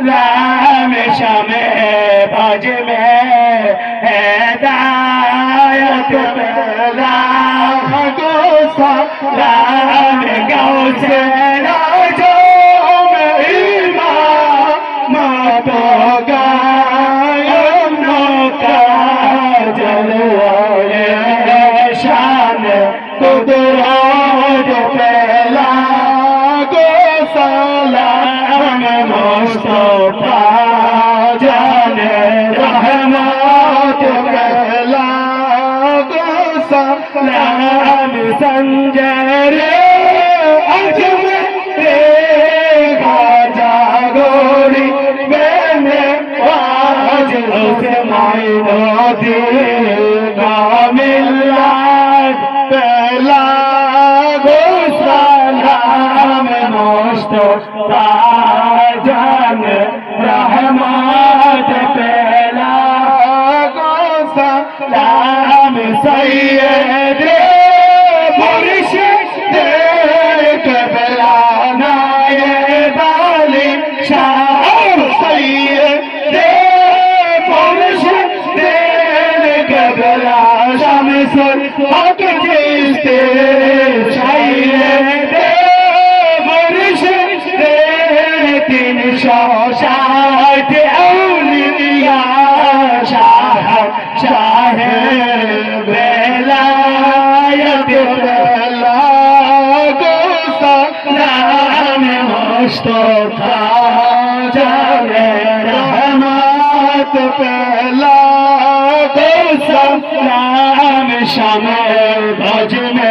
राम शमे भज में हैदायत पेला को राम गौ से মুস্তফা জানে রহমত গেলা সালাম সঞ্জয় রে আজম রে খাজা গোরি বেনে আজ সে মাই নদী কামিল্লাত পেলা গো সালাম মুস্তফা সালাম সৈয়দ মুর্শিদ কবলানায় বালি সালাম সৈয়দ মুর্শিদ কবলা শাম সৈয়দ মুস্তফা জানে রহমত পেলা কর সালাম শামে ভজনে